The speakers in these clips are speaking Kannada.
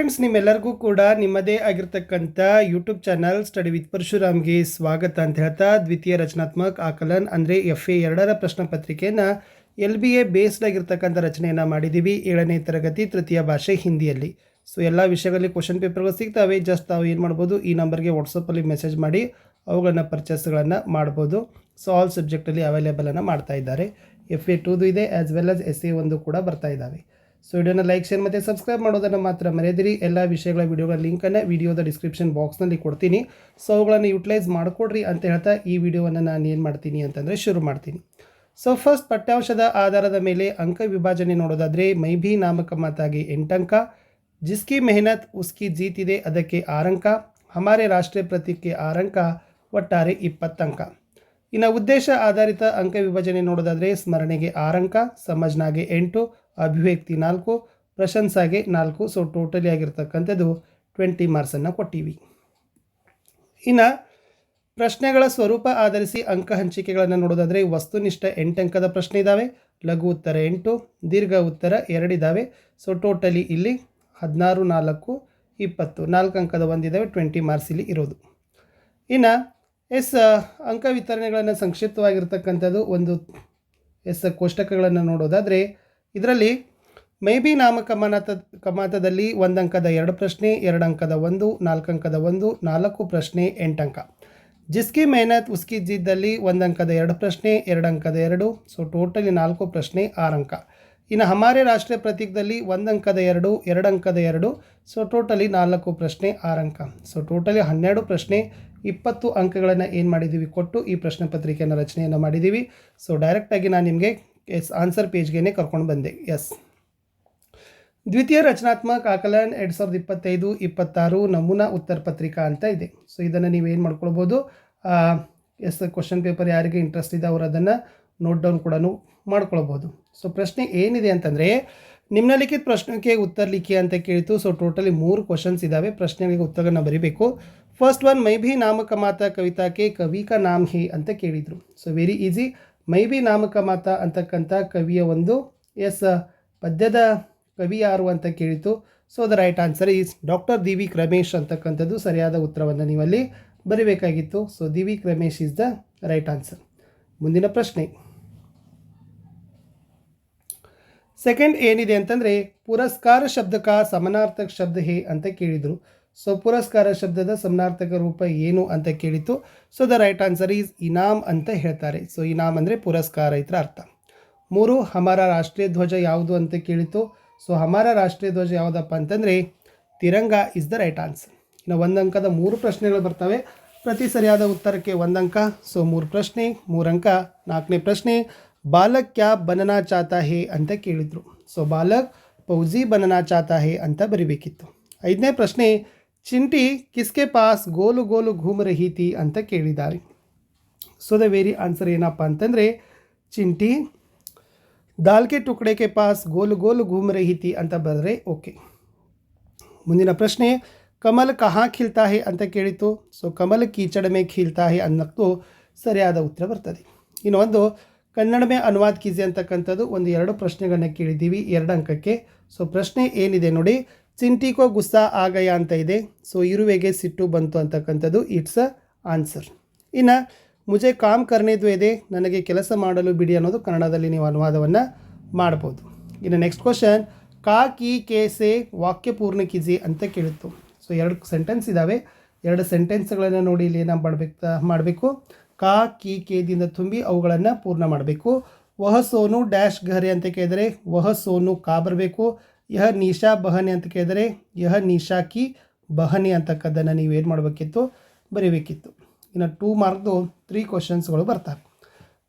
ಫ್ರೆಂಡ್ಸ್, ನಿಮ್ಮೆಲ್ಲರಿಗೂ ಕೂಡ ನಿಮ್ಮದೇ ಆಗಿರ್ತಕ್ಕಂಥ ಯೂಟ್ಯೂಬ್ ಚಾನಲ್ ಸ್ಟಡಿ ವಿತ್ ಪರಶುರಾಮ್ಗೆ ಸ್ವಾಗತ ಅಂತ ಹೇಳ್ತಾ ದ್ವಿತೀಯ ರಚನಾತ್ಮಕ ಆಕಲನ್ ಅಂದರೆ ಎಫ್ ಎ ಎರಡರ ಪ್ರಶ್ನೆ ಪತ್ರಿಕೆಯನ್ನು ಎಲ್ ಬಿ ಎ ಬೇಸ್ಡ್ ಆಗಿರ್ತಕ್ಕಂಥ ರಚನೆಯನ್ನು ಮಾಡಿದ್ದೀವಿ ಏಳನೇ ತರಗತಿ ತೃತೀಯ ಭಾಷೆ ಹಿಂದಿಯಲ್ಲಿ. ಸೊ ಎಲ್ಲ ವಿಷಯಗಳಲ್ಲಿ ಕ್ವಶನ್ ಪೇಪರ್ಗಳು ಸಿಗ್ತವೆ. ಜಸ್ಟ್ ತಾವು ಏನು ಮಾಡ್ಬೋದು, ಈ ನಂಬರ್ಗೆ ವಾಟ್ಸಪ್ಪಲ್ಲಿ ಮೆಸೇಜ್ ಮಾಡಿ ಅವುಗಳನ್ನ ಪರ್ಚೇಸ್ಗಳನ್ನು ಮಾಡ್ಬೋದು. ಸೊ ಆಲ್ ಸಬ್ಜೆಕ್ಟಲ್ಲಿ ಅವೈಲೇಬಲನ್ನು ಮಾಡ್ತಾ ಇದ್ದಾರೆ. ಎಫ್ ಎ ಟೂದು ಇದೆ as well as S A ಒಂದು ಕೂಡ ಬರ್ತಾ ಇದ್ದಾವೆ. ಸೊ ವಿಡಿಯೋನ ಲೈಕ್ ಶೇರ್ ಮತ್ತು ಸಬ್ಸ್ಕ್ರೈಬ್ ಮಾಡೋದನ್ನು ಮಾತ್ರ ಮರೆಯದಿರಿ. ಎಲ್ಲ ವಿಷಯಗಳ ವಿಡಿಯೋಗಳ ಲಿಂಕನ್ನು ವಿಡಿಯೋದ ಡಿಸ್ಕ್ರಿಪ್ಷನ್ ಬಾಕ್ಸ್ನಲ್ಲಿ ಕೊಡ್ತೀನಿ. ಸೊ ಅವುಗಳನ್ನು ಯುಟಿಲೈಸ್ ಮಾಡಿಕೊಡ್ರಿ ಅಂತ ಹೇಳ್ತಾ ಈ ವಿಡಿಯೋವನ್ನು ನಾನು ಏನು ಮಾಡ್ತೀನಿ ಅಂತಂದರೆ ಶುರು ಮಾಡ್ತೀನಿ. ಸೊ ಫಸ್ಟ್ ಪಠ್ಯಾಂಶದ ಆಧಾರದ ಮೇಲೆ ಅಂಕ ವಿಭಾಜನೆ ನೋಡೋದಾದರೆ ಮೈಭಿ ನಾಮಕ ಮಾತಾಗಿ ಎಂಟಂಕ, ಜಿಸ್ಕಿ ಮೆಹನತ್ ಉಸ್ಕಿ ಜೀತಿದೆ ಅದಕ್ಕೆ ಆರಂಕ, ಹಮಾರೆ ರಾಷ್ಟ್ರೀಯ ಪ್ರತೀಕ್ಗೆ ಆರಂಕ, ಒಟ್ಟಾರೆ ಇಪ್ಪತ್ತಂಕ. ಇನ್ನು ಉದ್ದೇಶ ಆಧಾರಿತ ಅಂಕ ವಿಭಜನೆ ನೋಡೋದಾದರೆ ಸ್ಮರಣೆಗೆ ಆರಂಕ, ಸಮಜ್ನಾಗೆ ಎಂಟು ಅಭಿವ್ಯಕ್ತಿ ನಾಲ್ಕು, ಪ್ರಶಂಸಾಗೆ ನಾಲ್ಕು. ಸೊ ಟೋಟಲಿ ಆಗಿರ್ತಕ್ಕಂಥದ್ದು ಟ್ವೆಂಟಿ ಮಾರ್ಕ್ಸನ್ನು ಕೊಟ್ಟಿವಿ. ಇನ್ನು ಪ್ರಶ್ನೆಗಳ ಸ್ವರೂಪ ಆಧರಿಸಿ ಅಂಕ ಹಂಚಿಕೆಗಳನ್ನು ನೋಡೋದಾದರೆ ವಸ್ತುನಿಷ್ಠ ಎಂಟು ಅಂಕದ ಪ್ರಶ್ನೆ ಇದ್ದಾವೆ ಲಘು ಉತ್ತರ ಎಂಟು, ದೀರ್ಘ ಉತ್ತರ ಎರಡಿದ್ದಾವೆ ಸೊ ಟೋಟಲಿ ಇಲ್ಲಿ ಹದಿನಾರು, ನಾಲ್ಕು, ಇಪ್ಪತ್ತು. ನಾಲ್ಕು ಅಂಕದ ಒಂದಿದ್ದಾವೆ ಟ್ವೆಂಟಿ ಮಾರ್ಕ್ಸ್ ಇಲ್ಲಿ ಇರೋದು. ಇನ್ನು ಎಸ್ ಅಂಕ ವಿತರಣೆಗಳನ್ನು ಸಂಕ್ಷಿಪ್ತವಾಗಿರ್ತಕ್ಕಂಥದ್ದು ಒಂದು ಎಸ್ ಕೋಷ್ಟಕಗಳನ್ನು ನೋಡೋದಾದರೆ ಇದರಲ್ಲಿ ಮೇಬಿ ನಾಮ ಕಮಾತ ಕಮಾತದಲ್ಲಿ ಒಂದು ಅಂಕದ ಎರಡು ಪ್ರಶ್ನೆ ಎರಡು ಅಂಕದ ಒಂದು ನಾಲ್ಕು ಅಂಕದ ಒಂದು, ನಾಲ್ಕು ಪ್ರಶ್ನೆ, ಎಂಟಂಕ. ಜಿಸ್ಕಿ ಮೆಹನತ್ ಉಸ್ಕಿ ಜಿದ್ದಲ್ಲಿ ಒಂದು ಅಂಕದ ಎರಡು ಪ್ರಶ್ನೆ ಎರಡು ಅಂಕದ ಎರಡು ಸೊ ಟೋಟಲಿ ನಾಲ್ಕು ಪ್ರಶ್ನೆ ಆರು ಅಂಕ ಇನ್ನು ಹಮಾರೆ ರಾಷ್ಟ್ರೀಯ ಪ್ರತೀಕದಲ್ಲಿ ಒಂದು ಅಂಕದ ಎರಡು ಎರಡು ಅಂಕದ ಎರಡು ಸೊ ಟೋಟಲಿ ನಾಲ್ಕು ಪ್ರಶ್ನೆ ಆರು ಅಂಕ ಸೊ ಟೋಟಲಿ ಹನ್ನೆರಡು ಪ್ರಶ್ನೆ, ಇಪ್ಪತ್ತು ಅಂಕಗಳನ್ನು ಏನು ಮಾಡಿದ್ದೀವಿ ಕೊಟ್ಟು ಈ ಪ್ರಶ್ನೆ ಪತ್ರಿಕೆಯನ್ನು ರಚನೆಯನ್ನು ಮಾಡಿದ್ದೀವಿ ಸೊ ಡೈರೆಕ್ಟಾಗಿ ನಾನು ನಿಮಗೆ ಎಸ್ ಆನ್ಸರ್ ಪೇಜ್ಗೆ ಕರ್ಕೊಂಡು ಬಂದೆ. ಎಸ್. ದ್ವಿತೀಯ ರಚನಾತ್ಮಕ ಆಕಲನ್ ಎರಡು ಸಾವಿರದ ಇಪ್ಪತ್ತೈದು, ಇಪ್ಪತ್ತಾರು ನಮೂನಾ ಉತ್ತರ ಪತ್ರಿಕಾ ಅಂತ ಇದೆ. ಸೊ ಇದನ್ನು ನೀವೇನು ಮಾಡ್ಕೊಳ್ಬೋದು? ಎಸ್ ಕ್ವಶನ್ ಪೇಪರ್ ಯಾರಿಗೆ ಇಂಟ್ರೆಸ್ಟ್ ಇದೆ ಅವರು ಅದನ್ನು ನೋಟ್ ಡೌನ್ ಕೂಡ ಮಾಡ್ಕೊಳ್ಬೋದು. ಸೊ ಪ್ರಶ್ನೆ ಏನಿದೆ ಅಂತಂದರೆ ನಿಮ್ನಲಿಖಿತ ಪ್ರಶ್ನೆಗೆ ಉತ್ತರ ಲಿಖಿ ಅಂತ ಕೇಳಿತು. ಸೊ ಟೋಟಲಿ ಮೂರು ಕ್ವಶನ್ಸ್ ಇದ್ದಾವೆ ಪ್ರಶ್ನೆಗಳಿಗೆ ಉತ್ತರನ ಬರೀಬೇಕು. ಫಸ್ಟ್ ಒನ್ ಮೈ ಭಿ ನಾಮಕ ಮಾತ ಕವಿತಾಕ್ಕೆ ಕವಿ ನಾಮ್ ಹಿ ಅಂತ ಕೇಳಿದರು. ಸೊ ವೆರಿ ಈಸಿ ಮೈ ಭಿ ನಾಮಕ ಮಾತ ಅಂತಕ್ಕಂಥ ಕವಿಯ ಒಂದು ಎಸ್, ಪದ್ಯದ ಕವಿ ಯಾರು ಅಂತ ಕೇಳಿತು. So the right answer is doctor D V Ramesh ಅಂತಕ್ಕಂಥದ್ದು ಸರಿಯಾದ ಉತ್ತರವನ್ನು ನೀವಲ್ಲಿ ಬರೀಬೇಕಾಗಿತ್ತು. So D V Ramesh is the right answer ಮುಂದಿನ ಪ್ರಶ್ನೆ. ಸೆಕೆಂಡ್ ಏನಿದೆ ಅಂತಂದರೆ, ಪುರಸ್ಕಾರ ಶಬ್ದಕ ಸಮನಾರ್ಥಕ ಶಬ್ದ ಹೇ ಅಂತ ಕೇಳಿದರು. ಸೊ ಪುರಸ್ಕಾರ ಶಬ್ದದ ಸಮನಾರ್ಥಕ ರೂಪ ಏನು ಅಂತ ಕೇಳಿತು. So the right answer is ಇನಾಮ್ ಅಂತ ಹೇಳ್ತಾರೆ. ಸೊ ಇನಾಮ್ ಅಂದರೆ ಪುರಸ್ಕಾರ ಇದರ ಅರ್ಥ. ಮೂರು, ಹಮಾರ ರಾಷ್ಟ್ರೀಯ ಧ್ವಜ ಯಾವುದು ಅಂತ ಕೇಳಿತು. ಸೊ ಹಮಾರ ರಾಷ್ಟ್ರೀಯ ಧ್ವಜ ಯಾವುದಪ್ಪ ಅಂತಂದರೆ Tiranga is the right answer ಇನ್ನು ಒಂದು ಅಂಕದ ಮೂರು ಪ್ರಶ್ನೆಗಳು ಬರ್ತವೆ. ಪ್ರತಿ ಸರಿಯಾದ ಉತ್ತರಕ್ಕೆ ಒಂದು ಅಂಕ. ಸೊ ಮೂರು ಪ್ರಶ್ನೆ, ಮೂರು ಅಂಕ, ನಾಲ್ಕನೇ ಪ್ರಶ್ನೆ. ಬಾಲಕ್ ಕ್ಯಾ ಬನನಾ ಚಾತಾ ಹೇ ಅಂತ ಕೇಳಿದರು. ಸೊ ಬಾಲಕ್ ಪೌಜಿ ಬನನಾ ಚಾತಾ ಹೇ ಅಂತ ಬರಿಬೇಕಿತ್ತು. ಐದನೇ ಪ್ರಶ್ನೆ ಚಿಂಟಿ ಕಿಸ್ಕೆ ಪಾಸ್, ಗೋಲು ಗೋಲು ಘೂಮ್ ರಹೀತಿ ಅಂತ ಕೇಳಿದ್ದಾರೆ. ಸೊ ದ ವೆರಿ ಆನ್ಸರ್ ಏನಪ್ಪ ಅಂತಂದರೆ, ಚಿಂಟಿ, ದಾಲ್ಕೆ ಕೆ ಟುಕಡೆ ಕೆ ಪಾಸ್, ಗೋಲು ಗೋಲು ಘೂಮ್ ರಹೀತಿ ಅಂತ ಬರೆದ್ರೆ ಓಕೆ. ಮುಂದಿನ ಪ್ರಶ್ನೆ, ಕಮಲ್ ಕಹಾ ಖಿಲ್ತಾ ಹೇ ಅಂತ ಕೇಳಿತು. ಸೊ ಕಮಲ್ ಕೀಚಡ ಮೇ ಖಿಲ್ತಾ ಹೇ ಅನ್ನೋಕ್ಕೂ ಸರಿಯಾದ ಉತ್ತರ ಬರ್ತದೆ. ಇನ್ನು ಒಂದು, ಕನ್ನಡ ಮೇ ಅನುವಾದ ಕೀಜಿ ಅಂತಕ್ಕಂಥದ್ದು ಒಂದು ಎರಡು ಪ್ರಶ್ನೆಗಳನ್ನ ಕೇಳಿದ್ದೀವಿ ಎರಡು ಅಂಕಕ್ಕೆ. ಸೊ ಪ್ರಶ್ನೆ ಏನಿದೆ ನೋಡಿ ಚಿಂಟಿಕೋ ಗುಸ್ಸಾ ಆಗಯ ಅಂತ ಇದೆ. ಸೊ ಇರುವೆಗೆ ಸಿಟ್ಟು ಬಂತು ಅಂತಕ್ಕಂಥದ್ದು ಇಟ್ಸ್ ಅ ಆನ್ಸರ್. ಇನ್ನು, ಮುಜೆ ಕಾಮ್ ಕರ್ನೇದು ಇದೆ. ನನಗೆ ಕೆಲಸ ಮಾಡಲು ಬಿಡಿ ಅನ್ನೋದು ಕನ್ನಡದಲ್ಲಿ ನೀವು ಅನುವಾದವನ್ನು ಮಾಡ್ಬೋದು. ಇನ್ನು ನೆಕ್ಸ್ಟ್ ಕ್ವಶನ್ ಕಾ ಕಿ ಕೆ ಸೆ ವಾಕ್ಯ ಪೂರ್ಣ ಕಿಜಿ ಅಂತ ಕೇಳಿತ್ತು. ಸೊ ಎರಡು ಸೆಂಟೆನ್ಸ್ ಇದ್ದಾವೆ ಎರಡು ಸೆಂಟೆನ್ಸ್ಗಳನ್ನು ನೋಡಿ ಇಲ್ಲಿ ಏನು ಮಾಡಬೇಕು ಮಾಡಬೇಕು. ಕಾ ಕಿ ಕೇದಿಂದ ತುಂಬಿ ಅವುಗಳನ್ನು ಪೂರ್ಣ ಮಾಡಬೇಕು. ವಹ ಸೋನು ಡ್ಯಾಶ್ ಘರೆ ಅಂತ ಕೇಳಿದರೆ, ವಹ ಸೋನು ಕಾ ಬರಬೇಕು. ಯಹ ನಿಶಾ ಬಹನೆ ಅಂತ ಕೇಳಿದರೆ ಯಹ ನಿಶಾ ಕಿ ಬಹನೆ ಅಂತಕ್ಕದ್ದನ್ನು ನೀವು ಏನು ಮಾಡಬೇಕಿತ್ತು? ಬರೀಬೇಕಿತ್ತು. ಇನ್ನು ಟೂ ಮಾರ್ಕ್ದು ತ್ರೀ ಕ್ವಶನ್ಸ್ಗಳು ಬರ್ತವೆ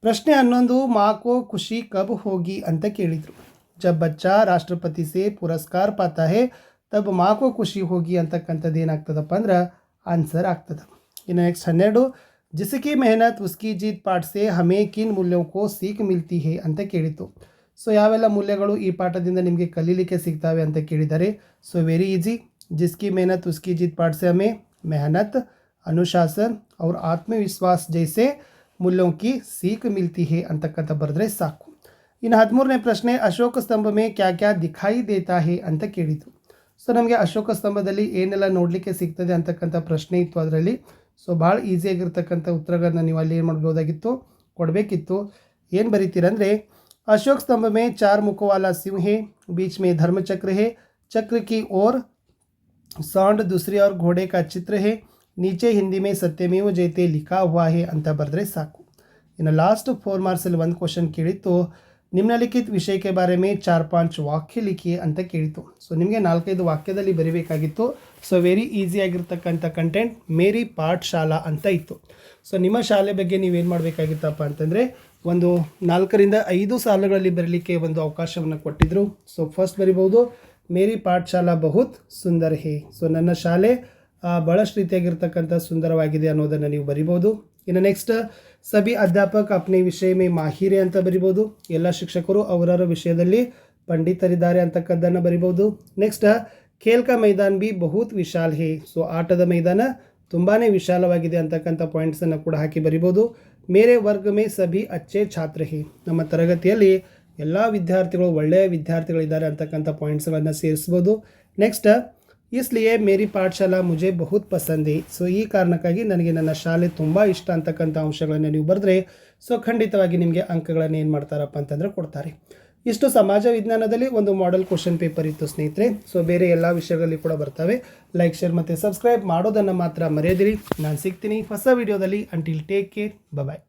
ಪ್ರಶ್ನೆ ಹನ್ನೊಂದು, ಮಾಕೋ ಖುಷಿ ಕಬ್ ಹೋಗಿ ಅಂತ ಕೇಳಿದರು. ಜಬ್ ಬಚ್ಚಾ, ರಾಷ್ಟ್ರಪತಿ ಸೇ ಪುರಸ್ಕಾರ ಪಾತಾ ಹೇ, ತಬ್ ಮಾಕೋ ಖುಷಿ ಹೋಗಿ ಅಂತಕ್ಕಂಥದ್ದು ಏನಾಗ್ತದಪ್ಪ ಅಂದ್ರೆ ಆನ್ಸರ್ ಆಗ್ತದೆ. ಇನ್ನು ನೆಕ್ಸ್ಟ್ ಹನ್ನೆರಡು, ಜಿಸಕಿ ಮೆಹನತ್, ಉಸ್ಕಿ ಜೀತ್ ಪಾಠ ಸೇ ಹಮೇ ಕಿನ್ ಮೂಲ್ಯೋಕೋ ಸೀಕ್ ಮಿಲ್ತಿ ಹೇ ಅಂತ ಕೇಳಿತು ಸೊ ಯಾವೆಲ್ಲ ಮೂಲ್ಯಗಳು ಈ ಪಾಠದಿಂದ ನಿಮಗೆ ಕಲೀಲಿಕ್ಕೆ ಸಿಗ್ತವೆ ಅಂತ ಕೇಳಿದ್ದಾರೆ ಸೊ ವೆರಿ ಈಸಿ ಜಿಸ್ಕಿ ಮೆಹನತ್, ಉಸ್ಕಿ ಜೀತ್ ಪಾಠ ಹಮೆ ಮೆಹನತ್, ಅನುಶಾಸನ್, ಅವ್ರ ಆತ್ಮವಿಶ್ವಾಸ ಜೈಸೆ, ಮುಲ್ಲೋಂಕಿ, ಸೀಕ್ ಮಿಲ್ತಿ ಹೇ ಅಂತಕ್ಕಂಥ ಬರೆದ್ರೆ ಸಾಕು. ಇನ್ನು ಹದಿಮೂರನೇ ಪ್ರಶ್ನೆ, ಅಶೋಕ ಸ್ತಂಭ ಮೇ ಕ್ಯಾ ಕ್ಯಾ ದಿಖಾಯಿ ದೇತಾ ಹೇ ಅಂತ ಕೇಳಿದರು ಸೊ ನಮಗೆ ಅಶೋಕ ಸ್ತಂಭದಲ್ಲಿ ಏನೆಲ್ಲ ನೋಡಲಿಕ್ಕೆ ಸಿಗ್ತದೆ ಅಂತಕ್ಕಂಥ ಪ್ರಶ್ನೆ ಇತ್ತು ಅದರಲ್ಲಿ. ಸೊ ಭಾಳ ಈಸಿಯಾಗಿರ್ತಕ್ಕಂಥ ಉತ್ತರಗಳನ್ನ ನೀವು ಅಲ್ಲಿ ಏನು ಮಾಡ್ಬೋದಾಗಿತ್ತು? ಕೊಡಬೇಕಿತ್ತು. ಏನು ಬರೀತೀರಂದರೆ अशोक स्तंभ में चार मुखों वाला सिंह है बीच में धर्म चक्र है चक्र की ओर सौंड दूसरी ओर घोड़े का चित्र है नीचे हिंदी में सत्यमेव जयते लिखा हुआ है अंत बर्द्रे साकू in last four marks one question ಕೇಳಿತ್ತು ನಿಮ್ನಲಿಖಿತ ವಿಷಯಕ್ಕೆ ಬಾರೆ ಮೇ ಚಾರ್ ಪಾಂಚ್ ವಾಕ್ಯ ಲಿಖಿ ಅಂತ ಕೇಳಿತು ಸೊ ನಿಮಗೆ ನಾಲ್ಕೈದು ವಾಕ್ಯದಲ್ಲಿ ಬರಿಬೇಕಾಗಿತ್ತು ಸೊ ವೆರಿ ಈಸಿಯಾಗಿರ್ತಕ್ಕಂಥ ಕಂಟೆಂಟ್ ಮೇರಿ ಪಾಠಶಾಲಾ ಅಂತ ಇತ್ತು ಸೊ ನಿಮ್ಮ ಶಾಲೆ ಬಗ್ಗೆ ನೀವೇನು ಮಾಡಬೇಕಾಗಿತ್ತಪ್ಪ ಅಂತಂದರೆ ಒಂದು ನಾಲ್ಕರಿಂದ ಐದು ಸಾಲುಗಳಲ್ಲಿ ಬರಲಿಕ್ಕೆ ಒಂದು ಅವಕಾಶವನ್ನು ಕೊಟ್ಟಿದ್ದರು ಸೊ ಫಸ್ಟ್ ಬರಿಬೋದು ಮೇರಿ ಪಾಠಶಾಲಾ ಬಹುತ್ ಸುಂದರ್ ಹೇ. ಸೊ ನನ್ನ ಶಾಲೆ ಭಾಳಷ್ಟು ರೀತಿಯಾಗಿರ್ತಕ್ಕಂಥ ಸುಂದರವಾಗಿದೆ ಅನ್ನೋದನ್ನು ನೀವು ಬರಿಬೋದು ಇನ್ನು ನೆಕ್ಸ್ಟ್ ಸಭಿ ಅಧ್ಯಾಪಕ ಅಪ್ನೆ ವಿಷಯ ಮೇ ಮಾಹಿರೆ ಅಂತ ಬರಿಬೋದು ಎಲ್ಲ ಶಿಕ್ಷಕರು ಅವರವರ ವಿಷಯದಲ್ಲಿ ಪಂಡಿತರಿದ್ದಾರೆ ಅಂತಕ್ಕದ್ದನ್ನು ಬರಿಬೋದು ನೆಕ್ಸ್ಟ್ ಖೇಲ್ಕ ಮೈದಾನ್ ಬಿ ಬಹುತ್ ವಿಶಾಲ್ ಹೇ. ಸೊ ಆಟದ ಮೈದಾನ ತುಂಬಾ ವಿಶಾಲವಾಗಿದೆ ಅಂತಕ್ಕಂಥ ಪಾಯಿಂಟ್ಸನ್ನು ಕೂಡ ಹಾಕಿ ಬರಿಬೋದು ಮೇರೆ ವರ್ಗ ಮೇ ಸಭಿ ಅಚ್ಚೆ ಛಾತ್ರ ಹಿ ನಮ್ಮ ತರಗತಿಯಲ್ಲಿ ಎಲ್ಲ ವಿದ್ಯಾರ್ಥಿಗಳು ಒಳ್ಳೆಯ ವಿದ್ಯಾರ್ಥಿಗಳಿದ್ದಾರೆ ಅಂತಕ್ಕಂಥ ಪಾಯಿಂಟ್ಸ್ಗಳನ್ನು ಸೇರಿಸ್ಬೋದು. ನೆಕ್ಸ್ಟ್ ಇಸ್ಲಿಯೇ ಮೇರಿ ಪಾಠಶಾಲಾ ಮುಜೆ ಬಹುತ್ ಪಸಂದಿ. ಸೊ ಈ ಕಾರಣಕ್ಕಾಗಿ ನನಗೆ ನನ್ನ ಶಾಲೆ ತುಂಬ ಇಷ್ಟ ಅಂತಕ್ಕಂಥ ಅಂಶಗಳನ್ನು ನೀವು ಬರೆದ್ರೆ ಸೊ ಖಂಡಿತವಾಗಿ ನಿಮಗೆ ಅಂಕಗಳನ್ನು ಏನು ಮಾಡ್ತಾರಪ್ಪ ಅಂತಂದರೆ ಕೊಡ್ತಾರೆ. ಇಷ್ಟು ಸಮಾಜ ವಿಜ್ಞಾನದಲ್ಲಿ ಒಂದು ಮಾಡೆಲ್ ಕ್ವಶನ್ ಪೇಪರ್ ಇತ್ತು ಸ್ನೇಹಿತರೆ. ಸೊ ಬೇರೆ ಎಲ್ಲ ವಿಷಯಗಳಲ್ಲಿ ಕೂಡ ಬರ್ತವೆ. ಲೈಕ್ ಶೇರ್ ಮತ್ತು ಸಬ್ಸ್ಕ್ರೈಬ್ ಮಾಡೋದನ್ನು ಮಾತ್ರ ಮರೆಯದಿರಿ. ನಾನು ಸಿಗ್ತೀನಿ ಹೊಸ ವಿಡಿಯೋದಲ್ಲಿ ಅಂಟಿಲ್ ಟೇಕ್ ಕೇರ್ ಬಾಯ್